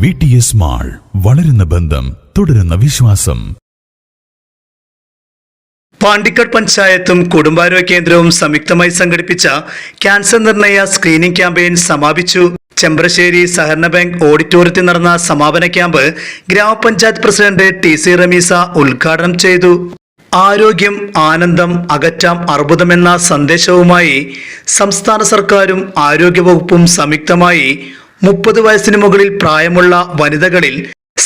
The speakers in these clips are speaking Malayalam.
വി ടി എസ് മാൾ വളരുന്ന ബന്ധം തുടരുന്ന വിശ്വാസം. പാണ്ടിക്കട് പഞ്ചായത്തും കുടുംബാരോഗ്യ കേന്ദ്രവും സംയുക്തമായി സംഘടിപ്പിച്ച ക്യാൻസർ നിർണയ സ്ക്രീനിംഗ് ക്യാമ്പയിൻ സമാപിച്ചു. ചെമ്പ്രശ്ശേരി സഹകരണ ബാങ്ക് ഓഡിറ്റോറിയത്തിൽ നടന്ന സമാപന ക്യാമ്പ് ഗ്രാമപഞ്ചായത്ത് പ്രസിഡന്റ് ടി സി റമീസ ഉദ്ഘാടനം ചെയ്തു. ആരോഗ്യം ആനന്ദം അകറ്റാം അർബുദം എന്ന സന്ദേശവുമായി സംസ്ഥാന സർക്കാരും ആരോഗ്യവകുപ്പും സംയുക്തമായി മുപ്പത് വയസ്സിന് മുകളിൽ പ്രായമുള്ള വനിതകളിൽ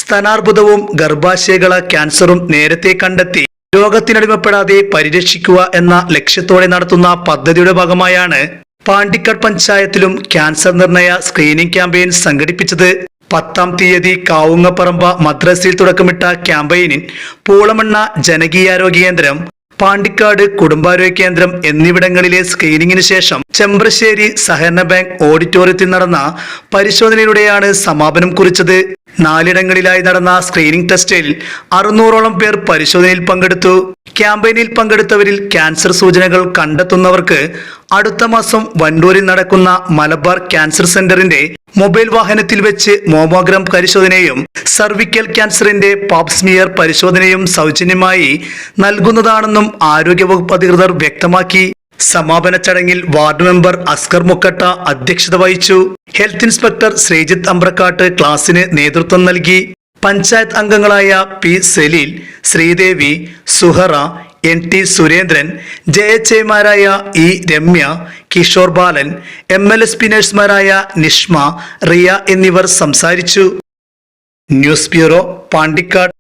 സ്തനാർബുദവും ഗർഭാശയകള ക്യാൻസറും നേരത്തെ കണ്ടെത്തി രോഗത്തിനടിമപ്പെടാതെ പരിരക്ഷിക്കുക എന്ന ലക്ഷ്യത്തോടെ നടത്തുന്ന പദ്ധതിയുടെ ഭാഗമായാണ് പാണ്ടിക്കാട് പഞ്ചായത്തിലും ക്യാൻസർ നിർണയ സ്ക്രീനിംഗ് ക്യാമ്പയിൻ സംഘടിപ്പിച്ചത്. പത്താം തീയതി കാവുങ്ങപ്പറമ്പ മദ്രസയിൽ തുടക്കമിട്ട ക്യാമ്പയിനിൽ പൂളമണ്ണ ജനകീയാരോഗ്യ കേന്ദ്രം പാണ്ടിക്കാട് കുടുംബാരോഗ്യ കേന്ദ്രം എന്നിവിടങ്ങളിലെ സ്ക്രീനിങ്ങിന് ശേഷം ചെമ്പ്രശ്ശേരി സഹകരണ ബാങ്ക് ഓഡിറ്റോറിയത്തിൽ നടന്ന പരിശോധനയിലൂടെയാണ് സമാപനം കുറിച്ചത്. നാലിടങ്ങളിലായി നടന്ന സ്ക്രീനിംഗ് ടെസ്റ്റിൽ അറുന്നൂറോളം പേർ പരിശോധനയിൽ പങ്കെടുത്തു. ക്യാമ്പയിനിൽ പങ്കെടുത്തവരിൽ ക്യാൻസർ സൂചനകൾ കണ്ടെത്തുന്നവർക്ക് അടുത്ത മാസം വണ്ടൂരിൽ നടക്കുന്ന മലബാർ ക്യാൻസർ സെന്ററിന്റെ മൊബൈൽ വാഹനത്തിൽ വെച്ച് മോമോഗ്രാം പരിശോധനയും സർവിക്കൽ ക്യാൻസറിന്റെ പാപ്സ്മിയർ പരിശോധനയും സൗജന്യമായി നൽകുന്നതാണെന്നും ആരോഗ്യവകുപ്പ് അധികൃതർ വ്യക്തമാക്കി. സമാപന ചടങ്ങിൽ വാർഡ് മെമ്പർ അസ്കർ മുക്കട്ട അധ്യക്ഷത വഹിച്ചു. ഹെൽത്ത് ഇൻസ്പെക്ടർ ശ്രീജിത്ത് അമ്പ്രക്കാട്ട് ക്ലാസിന് നേതൃത്വം നൽകി. പഞ്ചായത്ത് അംഗങ്ങളായ P Saleel Sreedevi Suhara N T Surendran J H എമാരായ E Ramya Kishore Balan M L S P നഴ്സുമാരായ Nishma Riya എന്നിവർ സംസാരിച്ചു. News bureau Pandikkad.